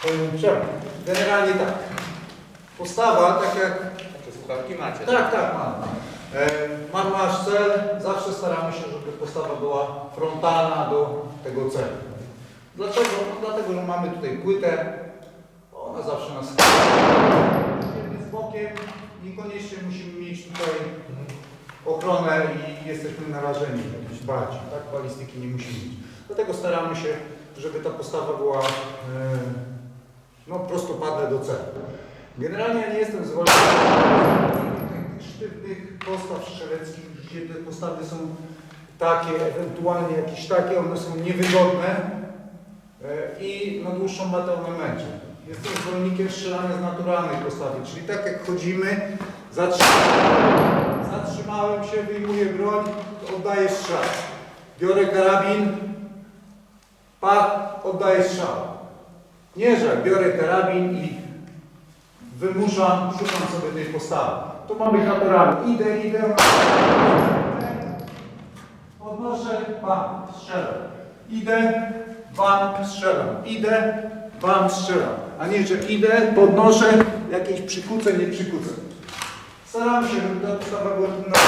Przewód. Generalnie tak. Postawa, tak jak Czy słuchawki macie? Tak, tak, mam. E, mam nasz cel, zawsze staramy się, żeby postawa była frontalna do tego celu. Dlaczego? No, dlatego, że mamy tutaj płytę, ona zawsze nas z bokiem, niekoniecznie musimy mieć tutaj ochronę i jesteśmy narażeni jakieś bardziej, tak? Balistyki nie musimy mieć. Dlatego staramy się, żeby ta postawa była e, no, prostopadle do celu. Generalnie ja nie jestem zwolennikiem sztywnych postaw strzeleckich, gdzie te postawy są takie, ewentualnie jakieś takie, one są niewygodne e, i na dłuższą metę one męczą. Jestem zwolennikiem strzelania z naturalnej postawy, czyli tak jak chodzimy, zatrzymałem, zatrzymałem się, wyjmuję broń, oddaję strzał. Biorę karabin, pach, oddaję strzał. Nie, że biorę karabin i wymuszam, szukam sobie tej postawy. Tu mamy naturalnie. Idę, idę. Podnoszę, bam, strzelam. Idę, bam, strzelam. Idę, bam, strzelam. A nie, że idę, podnoszę, jakieś przykucę, nie przykucę. Staram się, żeby ta postawa była trudna.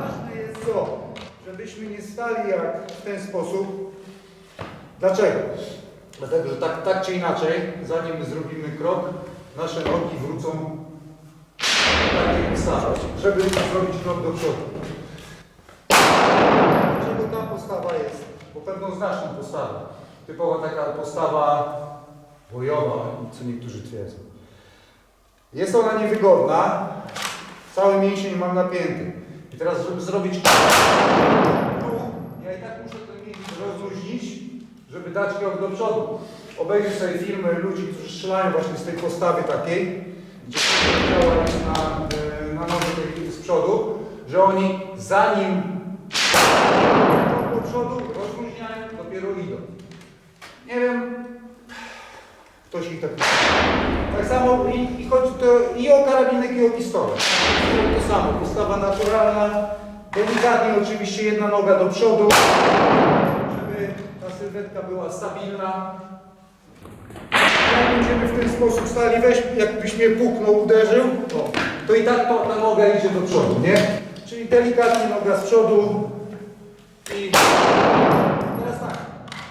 Ważne jest to, żebyśmy nie stali jak w ten sposób. Dlaczego? Dlatego, że tak, tak czy inaczej, zanim my zrobimy krok, nasze nogi wrócą do takiej postawy, żeby zrobić krok do przodu. Dlaczego ta postawa jest? Bo pewną znasz tą postawę. Typowa taka postawa bojowa, co niektórzy twierdzą. Jest ona niewygodna, cały mięsień mam napięty. I teraz, żeby zrobić ja i tak muszę żeby dać krok do przodu. Obejrzyj sobie filmy ludzi, którzy strzelają właśnie z tej postawy takiej, gdzie ciała jest na, na tej z przodu, że oni zanim do przodu rozluźniają, dopiero idą. Nie wiem, ktoś ich tak Tak samo i, i chodzi to i o karabinek i o pistolet. To samo, postawa naturalna, delikatnie oczywiście jedna noga do przodu, sylwetka była stabilna. Jak będziemy w ten sposób stali, weź, jakbyś mnie puknął, uderzył, o, to i tak ta noga idzie do przodu, nie? Czyli delikatnie noga z przodu i teraz tak,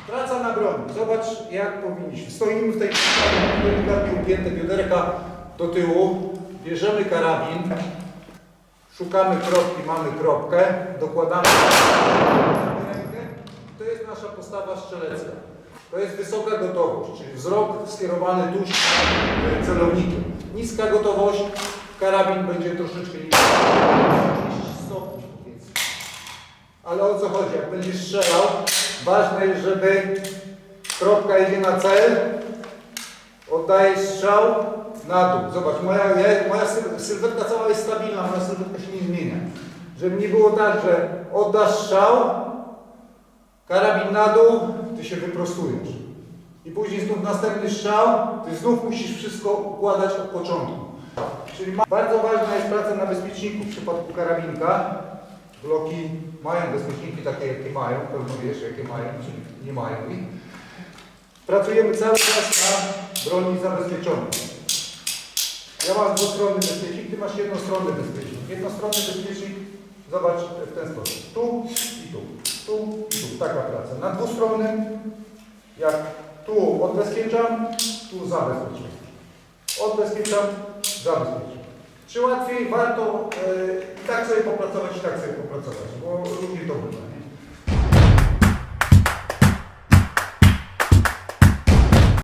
praca na broni. Zobacz jak powinniśmy. Stoimy w tej delikatnie ugięte bioderka do tyłu, bierzemy karabin, szukamy kropki, mamy kropkę, dokładamy. To jest nasza postawa strzelecka. To jest wysoka gotowość, czyli wzrok skierowany tuż nad celownikiem. Niska gotowość, karabin będzie troszeczkę niższy. 30 stopni powiedzmy. Ale o co chodzi? Jak będziesz strzelał, ważne jest, żeby kropka idzie na cel, oddajesz strzał na dół. Zobacz, moja, ja, moja syl- sylwetka cała jest stabilna, moja sylwetka się nie zmienia. Żeby nie było tak, że oddasz strzał, karabin na dół, ty się wyprostujesz. I później znów następny strzał, ty znów musisz wszystko układać od początku. Czyli bardzo ważna jest praca na bezpieczniku w przypadku karabinka. Bloki mają bezpieczniki takie, jakie mają, pewno wiesz, jakie mają, czyli nie mają ich. Pracujemy cały czas na broni zabezpieczonej. Ja mam dwustronny bezpiecznik, ty masz jednostronny bezpiecznik. Jednostronny bezpiecznik, zobacz w ten sposób. Tu i tu, tu tu. Taka praca. Na dwustronnym, jak tu odbezpieczam, tu zabezpieczam. Odbezpieczam, zabezpieczam. Czy łatwiej warto e, tak sobie popracować tak sobie popracować, bo różnie to wygląda.